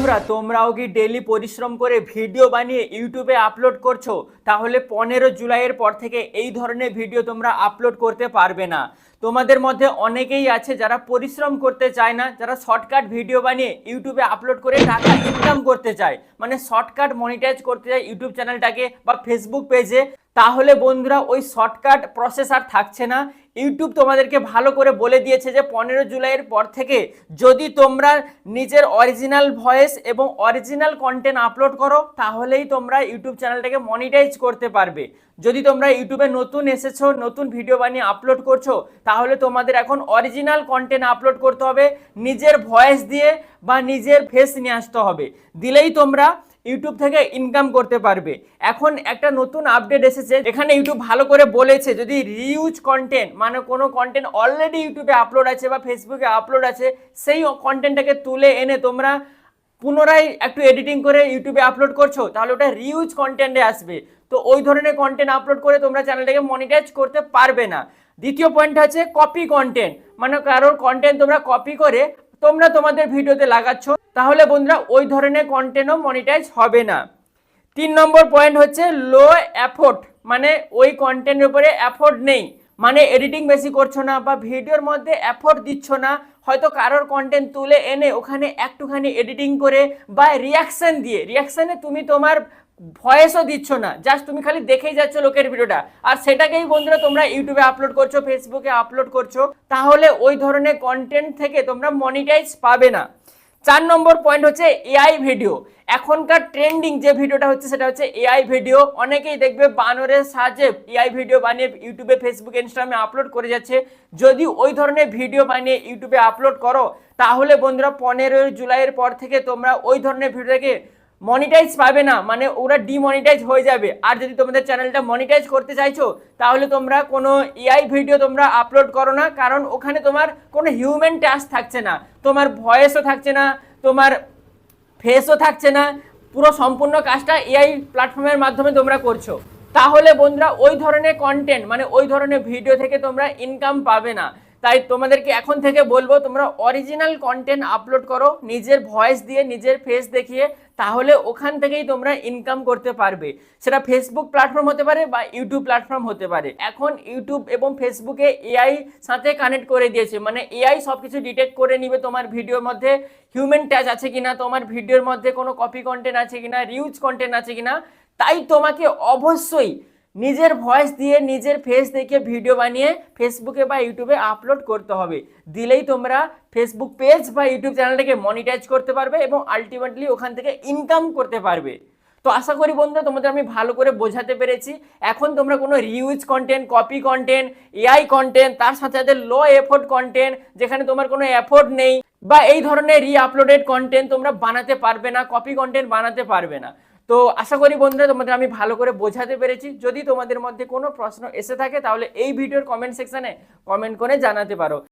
বন্ধুরা, তোমরাও কি ডেলি পরিশ্রম করে ভিডিও বানিয়ে ইউটিউবে আপলোড করছ? তাহলে পনেরো জুলাইয়ের পর থেকে এই ধরনের ভিডিও তোমরা আপলোড করতে পারবে না। তোমাদের মধ্যে অনেকেই আছে যারা পরিশ্রম করতে চায় না, যারা শর্টকাট ভিডিও বানিয়ে ইউটিউবে আপলোড করে টাকা ইনকাম করতে চায়। মানে শর্টকাট মনিটাইজ করতে চায় ইউটিউব চ্যানেলটাকে বা ফেসবুক পেজে তাহলে বন্ধুরা ওই শর্টকাট প্রসেস আর থাকছে না। ইউটিউব তোমাদেরকে ভালো করে বলে দিয়েছে যে, পনেরো জুলাইয়ের পর থেকে যদি তোমরা নিজের অরিজিনাল ভয়েস এবং অরিজিনাল কন্টেন্ট আপলোড করো, তাহলেই তোমরা ইউটিউব চ্যানেলটাকে মনিটাইজ করতে পারবে। যদি তোমরা ইউটিউবে নতুন এসেছ, নতুন ভিডিও বানিয়ে আপলোড করছ, তাহলে তোমাদের এখন অরিজিনাল কন্টেন্ট আপলোড করতে হবে। নিজের ভয়েস দিয়ে বা নিজের ফেস নিয়ে আসতে হবে। দিলেই তোমরা ইউটিউব থেকে ইনকাম করতে পারবে। এখন একটা নতুন আপডেট এসেছে এখানে ইউটিউব ভালো করে বলেছে, যদি রিউজ কন্টেন্ট মানে কোনো কন্টেন্ট অলরেডি ইউটিউবে আপলোড আছে বা ফেসবুকে আপলোড আছে, সেই কন্টেন্টটাকে তুলে এনে তোমরা পুনরায় একটু এডিটিং করে ইউটিউবে আপলোড করছ, তাহলে ওটা রিউজ কন্টেন্টে আসবে। তো ওই ধরনের কন্টেন্ট আপলোড করে তোমরা চ্যানেলটাকে মনিটাইজ করতে পারবে না। দ্বিতীয় পয়েন্ট হচ্ছে কপি কন্টেন্ট মানে কারোর কন্টেন্ট তোমরা কপি করে তোমরা তোমাদের ভিডিওতে লাগাচ্ছ। তাহলে বন্ধুরা ওই ধরনের কন্টেন্টও মনিটাইজ হবে না। তিন নম্বর পয়েন্ট হচ্ছে লো অ্যাফোর্ট মানে ওই কন্টেন্টের উপরে অ্যাফোর্ট নেই। মানে এডিটিং বেশি করছ না বা ভিডিওর মধ্যে অ্যাফোর্ট দিচ্ছ না, হয়তো কারোর কন্টেন্ট তুলে এনে ওখানে একটুখানি এডিটিং করে বা রিয়াকশন দিয়ে রিয়াকশানে তুমি তোমার ভয়েসও দিচ্ছ না জাস্ট তুমি খালি দেখেই যাচ্ছ লোকের ভিডিওটা। আর সেটাকেই বন্ধুরা তোমরা ইউটিউবে আপলোড করছ ফেসবুকে আপলোড করছ, তাহলে ওই ধরনের কন্টেন্ট থেকে তোমরা মনিটাইজ পাবে না। চার নম্বর পয়েন্ট হচ্ছে এআই ভিডিও এখনকার ট্রেন্ডিং যে ভিডিওটা হচ্ছে, সেটা হচ্ছে এআই ভিডিও অনেকেই দেখবে বানরের সাহায্যে এআই ভিডিও বানিয়ে ইউটিউবে ফেসবুক ইনস্টাগ্রামে আপলোড করে যাচ্ছে। যদি ওই ধরনের ভিডিও বানিয়ে ইউটিউবে আপলোড করো, তাহলে বন্ধুরা পনেরোই জুলাইয়ের পর থেকে তোমরা ওই ধরনের ভিডিওটাকে মনিটাইজ পাবে না মানে ওরা ডিমনিটাইজ হয়ে যাবে। আর যদি তোমাদের চ্যানেলটা মনিটাইজ করতে চাইছো, তাহলে তোমরা কোনো এআই ভিডিও তোমরা আপলোড করো না, কারণ ওখানে তোমার কোনো হিউম্যান টাচ থাকছে না। তোমার ভয়েসও থাকছে না, তোমার ফেসও থাকছে না, পুরো সম্পূর্ণ কাজটা এআই প্ল্যাটফর্মের মাধ্যমে তোমরা করছ। তাহলে বন্ধুরা, ওই ধরনের কন্টেন্ট মানে ওই ধরনের ভিডিও থেকে তোমরা ইনকাম পাবে না। তাই তোমাদেরকে এখন থেকে বলব, তোমরা অরিজিনাল কন্টেন্ট আপলোড করো, নিজের ভয়েস দিয়ে, নিজের ফেস দেখিয়ে, তাহলে ওখান থেকেই তোমরা ইনকাম করতে পারবে। সেটা ফেসবুক প্ল্যাটফর্ম হতে পারে বা ইউটিউব প্ল্যাটফর্ম হতে পারে। এখন ইউটিউব এবং ফেসবুকে এআই সাথে কানেক্ট করে দিয়েছে। মানে এআই সব কিছু ডিটেক্ট করে নিবে তোমার ভিডিওর মধ্যে। হিউম্যান ট্যাচ আছে কিনা, তোমার ভিডিওর মধ্যে কোনো কপি কন্টেন্ট আছে কিনা রিউজ কন্টেন্ট আছে কিনা, তাই তোমাকে অবশ্যই নিজের ভয়েস দিয়ে, নিজের ফেস দেখে ভিডিও বানিয়ে ফেসবুকে বা ইউটিউবে আপলোড করতে হবে। দিলেই তোমরা ফেসবুক পেজ বা ইউটিউব চ্যানেলটাকে মনিটাইজ করতে পারবে এবং আলটিমেটলি ওখান থেকে ইনকাম করতে পারবে। তো আশা করি বন্ধুরা, তোমাদের আমি ভালো করে বোঝাতে পেরেছি। এখন তোমরা কোনো reuse content copy content AI content তার সাথে সাথে লো এফোর্ট কন্টেন্ট যেখানে তোমার কোনো এফোর্ট নেই, বা এই ধরনের রি আপলোডেড কন্টেন্ট তোমরা বানাতে পারবে না কপি কন্টেন্ট বানাতে পারবে না। তো আশা করি বন্ধুরা তোমাদের আমি ভালো করে বোঝাতে পেরেছি। যদি তোমাদের মধ্যে কোনো প্রশ্ন এসে থাকে, তাহলে এই ভিডিওর কমেন্ট সেকশানে কমেন্ট করে জানাতে পারো।